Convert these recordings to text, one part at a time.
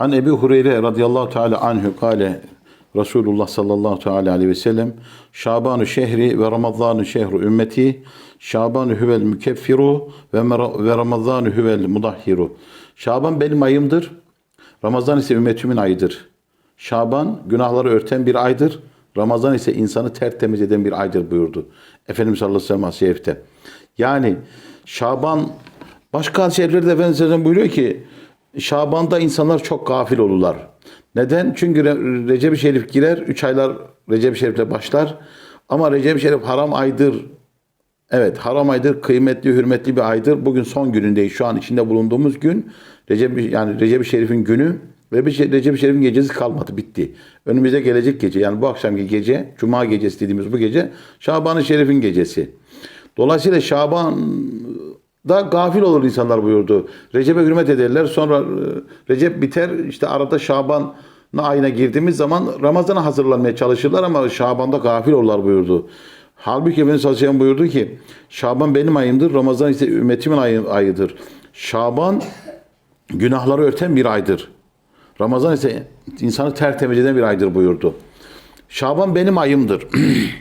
An Ebi Hureyre radıyallahu teala anhu kale Resulullah sallallahu teala aleyhi ve sellem Şabanu şehri ve Ramazanu şehru ümmeti Şabanu huvel mükeffiru ve, ve Ramazanu huvel mudahhiru Şaban benim ayımdır. Ramazan ise ümmetimin ayıdır. Şaban günahları örten bir aydır. Ramazan ise insanı tertemiz eden bir aydır buyurdu. Efendimiz sallallahu aleyhi ve sellem Yani Şaban başka hadis-i şeriflerde Efendimiz buyuruyor ki Şaban'da insanlar çok gafil olurlar. Neden? Çünkü Re- Recep-i Şerif girer, 3 aylar Recep-i Şerif'le başlar. Ama Recep-i Şerif haram aydır. Evet haram aydır, kıymetli, hürmetli bir aydır. Bugün son günündeyiz. Şu an içinde bulunduğumuz gün Recep yani Recep-i Şerif'in günü ve bir şey- Recep-i Şerif'in gecesi kalmadı, bitti. Önümüze gelecek gece yani bu akşamki gece, Cuma gecesi dediğimiz bu gece Şaban-ı Şerif'in gecesi. Dolayısıyla Şaban da gafil olur insanlar buyurdu. Recep'e hürmet ederler. Sonra e, Recep biter. işte arada Şaban ayına girdiğimiz zaman Ramazan'a hazırlanmaya çalışırlar ama Şaban'da gafil olurlar buyurdu. Halbuki Efendimiz sallallahu aleyhi ve sellem buyurdu ki Şaban benim ayımdır. Ramazan ise ümmetimin ayı- ayıdır. Şaban günahları örten bir aydır. Ramazan ise insanı tertemiz eden bir aydır buyurdu. Şaban benim ayımdır.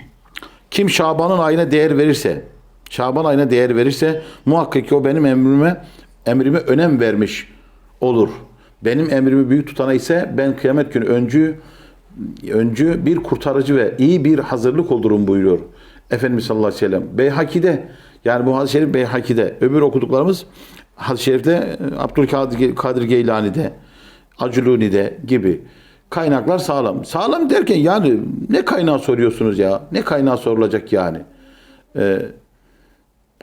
Kim Şaban'ın ayına değer verirse, Şaban ayına değer verirse muhakkak ki o benim emrime emrime önem vermiş olur. Benim emrimi büyük tutana ise ben kıyamet günü öncü öncü bir kurtarıcı ve iyi bir hazırlık olurum buyuruyor. Efendimiz sallallahu aleyhi ve sellem. Beyhaki'de yani bu hadis-i şerif Beyhaki'de. Öbür okuduklarımız hadis-i şerifte e, Abdülkadir Kadir Geylani'de, Acüluni'de gibi. Kaynaklar sağlam. Sağlam derken yani ne kaynağı soruyorsunuz ya? Ne kaynağı sorulacak yani? Ee,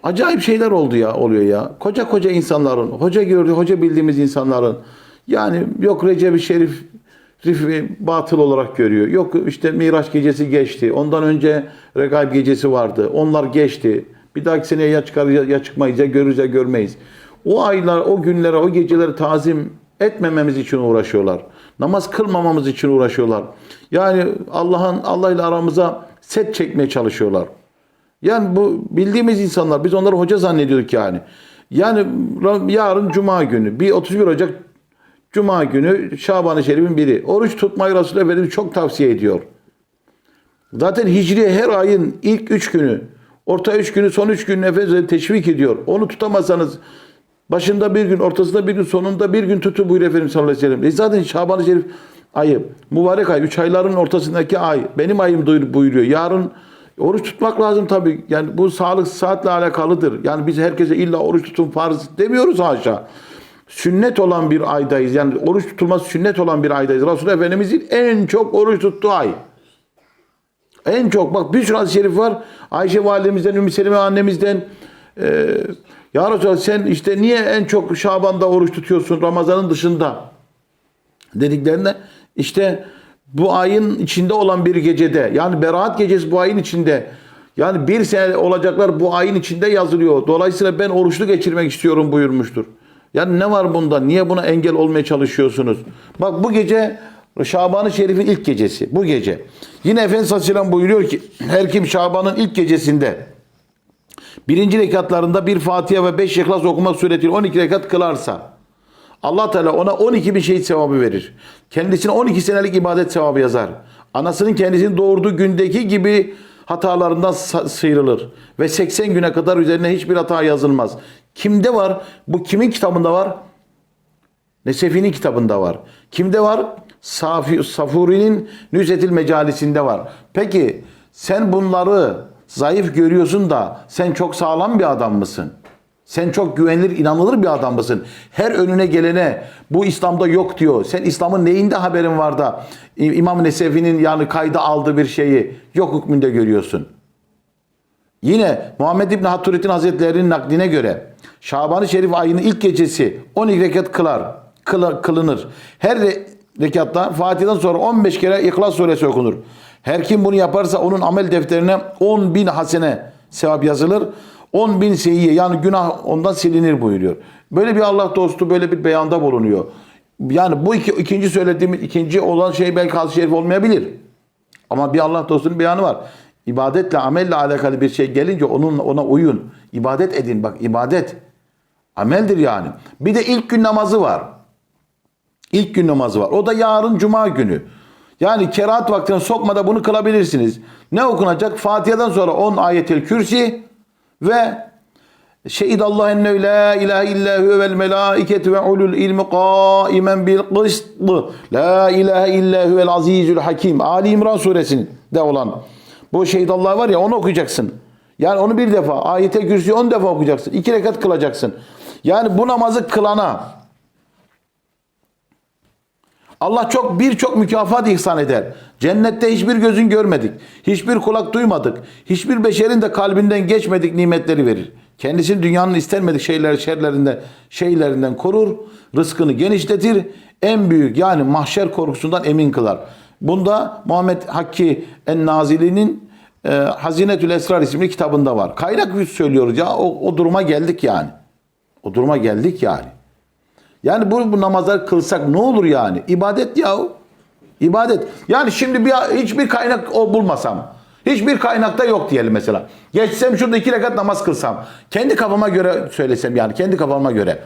acayip şeyler oldu ya oluyor ya. Koca koca insanların, hoca gördü, hoca bildiğimiz insanların yani yok Recep-i Şerif Rifi batıl olarak görüyor. Yok işte Miraç gecesi geçti. Ondan önce Regaib gecesi vardı. Onlar geçti. Bir dahaki seneye ya çıkar ya, ya çıkmayız ya görürüz ya görmeyiz. O aylar, o günlere, o geceleri tazim etmememiz için uğraşıyorlar. Namaz kılmamamız için uğraşıyorlar. Yani Allah'ın Allah ile aramıza set çekmeye çalışıyorlar. Yani bu bildiğimiz insanlar biz onları hoca zannediyorduk yani. Yani yarın cuma günü bir 31 Ocak cuma günü Şaban-ı Şerif'in biri. Oruç tutmayı Resulullah Efendimiz çok tavsiye ediyor. Zaten Hicri her ayın ilk üç günü, orta üç günü, son üç günü Efendimiz teşvik ediyor. Onu tutamazsanız başında bir gün, ortasında bir gün, sonunda bir gün tutu buyuruyor Efendimiz sallallahu aleyhi ve sellem. E zaten Şaban-ı Şerif ayı, mübarek ay, üç ayların ortasındaki ay, benim ayım buyuruyor. Yarın oruç tutmak lazım tabii. Yani bu sağlık saatle alakalıdır. Yani biz herkese illa oruç tutun farz demiyoruz haşa. Sünnet olan bir aydayız. Yani oruç tutulması sünnet olan bir aydayız. Resulullah Efendimizin en çok oruç tuttuğu ay. En çok bak bir sürü şerif var. Ayşe validemizden, Ümmü Seleme annemizden e, Ya Resulallah sen işte niye en çok Şaban'da oruç tutuyorsun Ramazan'ın dışında dediklerinde işte bu ayın içinde olan bir gecede yani Berat gecesi bu ayın içinde yani bir sene olacaklar bu ayın içinde yazılıyor. Dolayısıyla ben oruçlu geçirmek istiyorum buyurmuştur. Yani ne var bunda? Niye buna engel olmaya çalışıyorsunuz? Bak bu gece Şaban-ı Şerif'in ilk gecesi. Bu gece. Yine Efendimiz Aleyhisselam buyuruyor ki her kim Şaban'ın ilk gecesinde birinci rekatlarında bir Fatiha ve beş İhlas okumak suretiyle 12 rekat kılarsa Allah Teala ona 12 bin şehit sevabı verir. Kendisine 12 senelik ibadet sevabı yazar. Anasının kendisini doğurduğu gündeki gibi hatalarından sıyrılır. Ve 80 güne kadar üzerine hiçbir hata yazılmaz. Kimde var? Bu kimin kitabında var? Nesefi'nin kitabında var. Kimde var? Safi, Safuri'nin Nüzetil Mecalisinde var. Peki sen bunları zayıf görüyorsun da sen çok sağlam bir adam mısın? Sen çok güvenilir, inanılır bir adam mısın? Her önüne gelene bu İslam'da yok diyor. Sen İslam'ın neyinde haberin var da İmam Nesefi'nin yani kayda aldığı bir şeyi yok hükmünde görüyorsun. Yine Muhammed İbni Hatturettin Hazretleri'nin nakline göre Şaban-ı Şerif ayının ilk gecesi 12 rekat kılar, kıla- kılınır. Her re- rekatta Fatiha'dan sonra 15 kere İhlas suresi okunur. Her kim bunu yaparsa onun amel defterine 10 bin hasene sevap yazılır. 10 bin seyyiye yani günah ondan silinir buyuruyor. Böyle bir Allah dostu böyle bir beyanda bulunuyor. Yani bu iki, ikinci söylediğim ikinci olan şey belki hadis-i şerif olmayabilir. Ama bir Allah dostunun beyanı var. İbadetle, amelle alakalı bir şey gelince onun ona uyun. İbadet edin. Bak ibadet ameldir yani. Bir de ilk gün namazı var. İlk gün namazı var. O da yarın cuma günü. Yani kerahat vaktine sokmada bunu kılabilirsiniz. Ne okunacak? Fatiha'dan sonra 10 ayetel kürsi ve Şehidallah ennehu la ilahe illa huve vel melaiketu ve ulul ilmi kaimen bil kıst. La ilahe illa huvel azizül hakim. Ali İmran suresinde olan. Bu şehidallah var ya onu okuyacaksın. Yani onu bir defa. Ayete kürsüyü on defa okuyacaksın. İki rekat kılacaksın. Yani bu namazı kılana Allah çok birçok mükafat ihsan eder. Cennette hiçbir gözün görmedik. Hiçbir kulak duymadık. Hiçbir beşerin de kalbinden geçmedik nimetleri verir. Kendisini dünyanın istenmedik şeyler şerlerinden şeylerinden korur. Rızkını genişletir. En büyük yani mahşer korkusundan emin kılar. Bunda Muhammed Hakki En-Nazili'nin e, Hazinetül Esrar isimli kitabında var. Kaynak biz söylüyoruz ya o, o duruma geldik yani. O duruma geldik yani. Yani bu, bu namazları kılsak ne olur yani? İbadet yahu. İbadet. Yani şimdi bir hiçbir kaynak o bulmasam. Hiçbir kaynakta yok diyelim mesela. Geçsem şurada iki rekat namaz kılsam. Kendi kafama göre söylesem yani. Kendi kafama göre.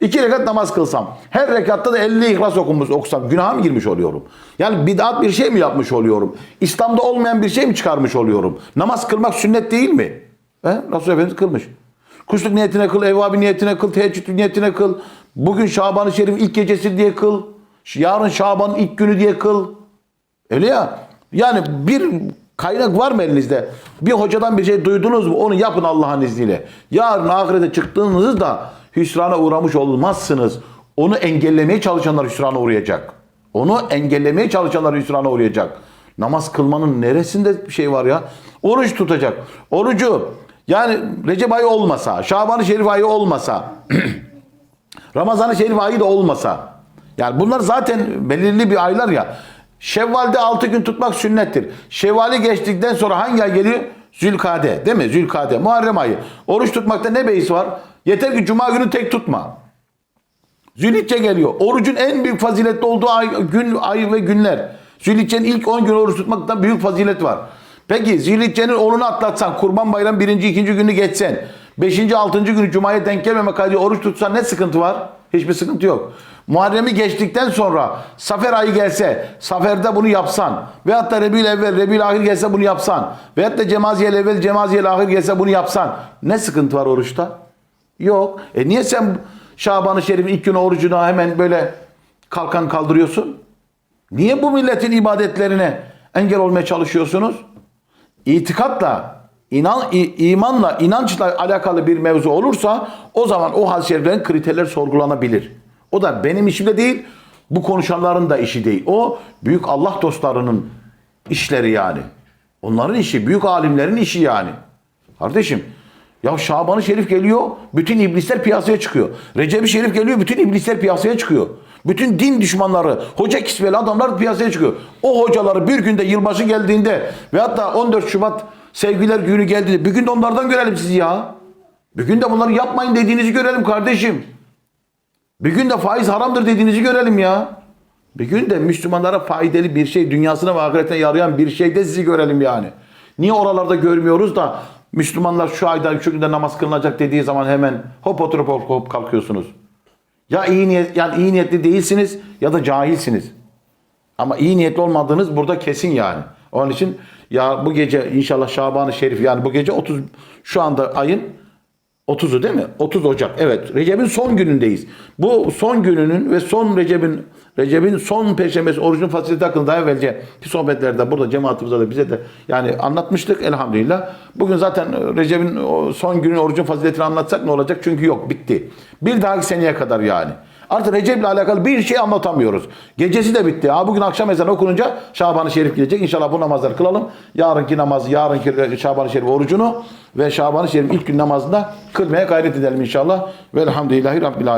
İki rekat namaz kılsam. Her rekatta da 50 ihlas okunmuş, okusam. Günaha mı girmiş oluyorum? Yani bid'at bir şey mi yapmış oluyorum? İslam'da olmayan bir şey mi çıkarmış oluyorum? Namaz kılmak sünnet değil mi? He? Resulullah Efendimiz kılmış. Kuşluk niyetine kıl, evvabi niyetine kıl, teheccüd niyetine kıl. Bugün Şaban-ı Şerif ilk gecesi diye kıl. Yarın Şaban'ın ilk günü diye kıl. Öyle ya. Yani bir kaynak var mı elinizde? Bir hocadan bir şey duydunuz mu? Onu yapın Allah'ın izniyle. Yarın ahirete çıktığınızda hüsrana uğramış olmazsınız. Onu engellemeye çalışanlar hüsrana uğrayacak. Onu engellemeye çalışanlar hüsrana uğrayacak. Namaz kılmanın neresinde bir şey var ya? Oruç tutacak. Orucu yani Recep ayı olmasa, Şaban-ı Şerif ayı olmasa, Ramazan-ı Şerif ayı da olmasa. Yani bunlar zaten belirli bir aylar ya. Şevval'de 6 gün tutmak sünnettir. Şevval'i geçtikten sonra hangi ay geliyor? Zülkade değil mi? Zülkade, Muharrem ayı. Oruç tutmakta ne beis var? Yeter ki cuma günü tek tutma. Zülhicce geliyor. Orucun en büyük faziletli olduğu ay, gün, ay ve günler. Zülhicce'nin ilk 10 gün oruç tutmakta büyük fazilet var. Peki Zülhicce'nin 10'unu atlatsan, Kurban Bayram birinci, ikinci günü geçsen, 5. 6. günü Cuma'ya denk gelmemek kaydıyla oruç tutsan ne sıkıntı var? Hiçbir sıkıntı yok. Muharrem'i geçtikten sonra Safer ayı gelse, Safer'de bunu yapsan, veyahut da Rebül evvel, Rebül ahir gelse bunu yapsan, veyahut da Cemaziyel evvel, Cemaziyel ahir gelse bunu yapsan, ne sıkıntı var oruçta? Yok. E niye sen Şaban-ı Şerif'in ilk günü orucuna hemen böyle kalkan kaldırıyorsun? Niye bu milletin ibadetlerine engel olmaya çalışıyorsunuz? İtikatla, inan, imanla, inançla alakalı bir mevzu olursa o zaman o hadis-i kriterleri sorgulanabilir. O da benim işimde değil, bu konuşanların da işi değil. O büyük Allah dostlarının işleri yani. Onların işi, büyük alimlerin işi yani. Kardeşim ya Şaban-ı Şerif geliyor, bütün iblisler piyasaya çıkıyor. Recep-i Şerif geliyor, bütün iblisler piyasaya çıkıyor. Bütün din düşmanları, hoca kisveli adamlar piyasaya çıkıyor. O hocaları bir günde yılbaşı geldiğinde ve hatta 14 Şubat sevgiler günü geldiğinde bir gün de onlardan görelim sizi ya. Bir gün de bunları yapmayın dediğinizi görelim kardeşim. Bir gün de faiz haramdır dediğinizi görelim ya. Bir gün de Müslümanlara faydalı bir şey, dünyasına ve ahiretine yarayan bir şey de sizi görelim yani. Niye oralarda görmüyoruz da Müslümanlar şu ayda şu günde namaz kılınacak dediği zaman hemen hop oturup hop, hop kalkıyorsunuz. Ya iyi niyet yani iyi niyetli değilsiniz ya da cahilsiniz. Ama iyi niyetli olmadığınız burada kesin yani. Onun için ya bu gece inşallah Şaban-ı Şerif yani bu gece 30 şu anda ayın 30'u değil mi? 30 Ocak. Evet. Recep'in son günündeyiz. Bu son gününün ve son Recep'in Recep'in son perşembesi orucun fazileti hakkında daha evvelce bir sohbetlerde burada cemaatimize de bize de yani anlatmıştık elhamdülillah. Bugün zaten Recep'in son günün orucun faziletini anlatsak ne olacak? Çünkü yok bitti. Bir dahaki seneye kadar yani. Artık Recep'le alakalı bir şey anlatamıyoruz. Gecesi de bitti. Ha bugün akşam ezanı okununca Şaban-ı Şerif gelecek. İnşallah bu namazları kılalım. Yarınki namaz, yarınki Şaban-ı Şerif orucunu ve Şaban-ı Şerif ilk gün namazında kılmaya gayret edelim inşallah. Velhamdülillahi Rabbil Alemin.